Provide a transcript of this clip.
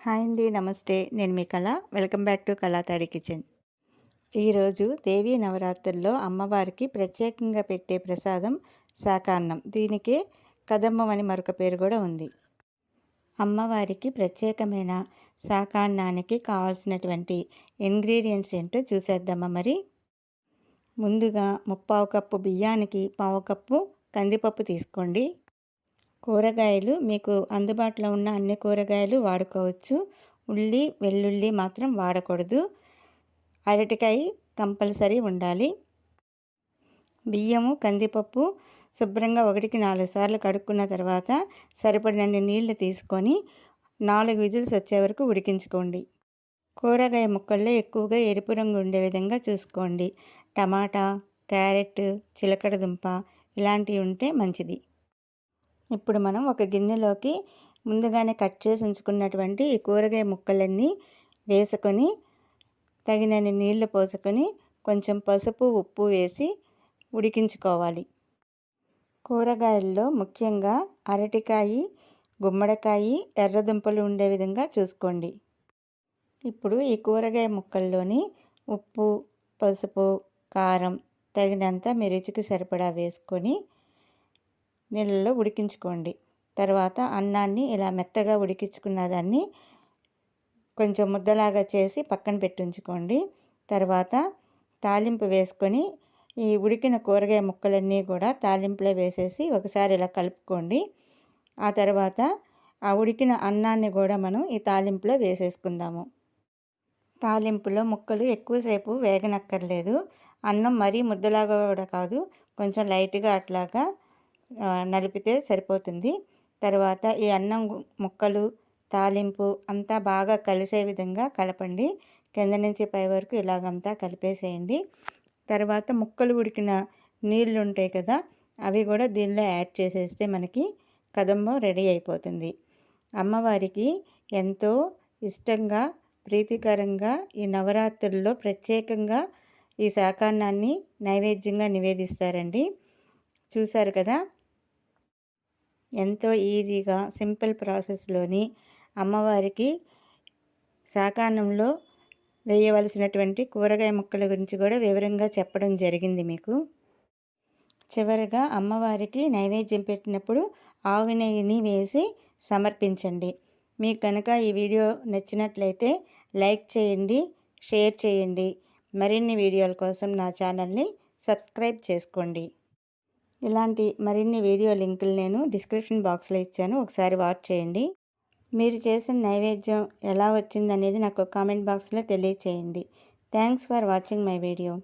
Hi అండి నమస్తే. నేను మీ Kala. Welcome back to Kalathadi kitchen. ఈరోజు దేవీ నవరాత్రుల్లో అమ్మవారికి ప్రత్యేకంగా పెట్టే ప్రసాదం శాకాన్నం. దీనికే కదమ్మం అని మరొక పేరు కూడా ఉంది. అమ్మవారికి ప్రత్యేకమైన శాకాన్నానికి కావాల్సినటువంటి ఇంగ్రీడియంట్స్ ఏంటో చూసేద్దామా మరి? ముందుగా ముప్పావు కప్పు బియ్యానికి పావు కప్పు కందిపప్పు తీసుకోండి. కూరగాయలు మీకు అందుబాటులో ఉన్న అన్ని కూరగాయలు వాడుకోవచ్చు. ఉల్లి వెల్లుల్లి మాత్రం వాడకూడదు. అరటికాయ కంపల్సరీ ఉండాలి. బియ్యము కందిపప్పు శుభ్రంగా ఒకటికి నాలుగు సార్లు కడుక్కున్న తర్వాత సరిపడినన్ని నీళ్ళు తీసుకొని నాలుగు విజిల్స్ వచ్చే వరకు ఉడికించుకోండి. కూరగాయ ముక్కల్లో ఎక్కువగా ఎరుపు రంగు ఉండే విధంగా చూసుకోండి. టమాటా క్యారెట్ చిలకడ దుంప ఇలాంటివి ఉంటే మంచిది. ఇప్పుడు మనం ఒక గిన్నెలోకి ముందుగానే కట్ చేసి ఉంచుకున్నటువంటి ఈ కూరగాయ ముక్కలన్నీ వేసుకొని తగినన్ని నీళ్ళు పోసుకొని కొంచెం పసుపు ఉప్పు వేసి ఉడికించుకోవాలి. కూరగాయల్లో ముఖ్యంగా అరటికాయ గుమ్మడికాయ ఎర్రదుంపలు ఉండే విధంగా చూసుకోండి. ఇప్పుడు ఈ కూరగాయ ముక్కల్లోని ఉప్పు పసుపు కారం తగినంత మీ రుచికి సరిపడా వేసుకొని నీళ్ళలో ఉడికించుకోండి. తర్వాత అన్నాన్ని ఇలా మెత్తగా ఉడికించుకున్న దాన్ని కొంచెం ముద్దలాగా చేసి పక్కన పెట్టుంచుకోండి. తర్వాత తాలింపు వేసుకొని ఈ ఉడికిన కూరగాయ ముక్కలన్నీ కూడా తాలింపులో వేసేసి ఒకసారి ఇలా కలుపుకోండి. ఆ తర్వాత ఆ ఉడికిన అన్నాన్ని కూడా మనం ఈ తాలింపులో వేసేసుకుందాము. తాలింపులో ముక్కలు ఎక్కువసేపు వేగనక్కర్లేదు. అన్నం మరీ ముద్దలాగా కూడా కాదు కొంచెం లైట్గా అట్లాగా నలిపితే సరిపోతుంది. తర్వాత ఈ అన్నం ముక్కలు తాలింపు అంతా బాగా కలిసే విధంగా కలపండి. కింద నుంచి పై వరకు ఇలాగంతా కలిపేసేయండి. తర్వాత ముక్కలు ఉడికిన నీళ్ళు ఉంటాయి కదా అవి కూడా దీనిలో యాడ్ చేసేస్తే మనకి కదంబం రెడీ అయిపోతుంది. అమ్మవారికి ఎంతో ఇష్టంగా ప్రీతికరంగా ఈ నవరాత్రుల్లో ప్రత్యేకంగా ఈ శాకాన్నాన్ని నైవేద్యంగా నివేదిస్తారండి. చూశారు కదా ఎంతో ఈజీగా సింపుల్ ప్రాసెస్లోని అమ్మవారికి శాకాన్నంలో వేయవలసినటువంటి కూరగాయ ముక్కల గురించి కూడా వివరంగా చెప్పడం జరిగింది మీకు. చివరిగా అమ్మవారికి నైవేద్యం పెట్టినప్పుడు ఆవు నెయ్యిని వేసి సమర్పించండి. మీకు కనుక ఈ వీడియో నచ్చినట్లయితే లైక్ చేయండి షేర్ చేయండి. మరిన్ని వీడియోల కోసం నా ఛానల్ని సబ్స్క్రైబ్ చేసుకోండి. ఇలాంటి మరిన్ని వీడియో లింకులు నేను డిస్క్రిప్షన్ బాక్స్లో ఇచ్చాను. ఒకసారి వాచ్ చేయండి. మీరు చేసిన నైవేద్యం ఎలా వచ్చిందనేది నాకు కామెంట్ బాక్స్లో తెలియచేయండి. Thanks for watching my video.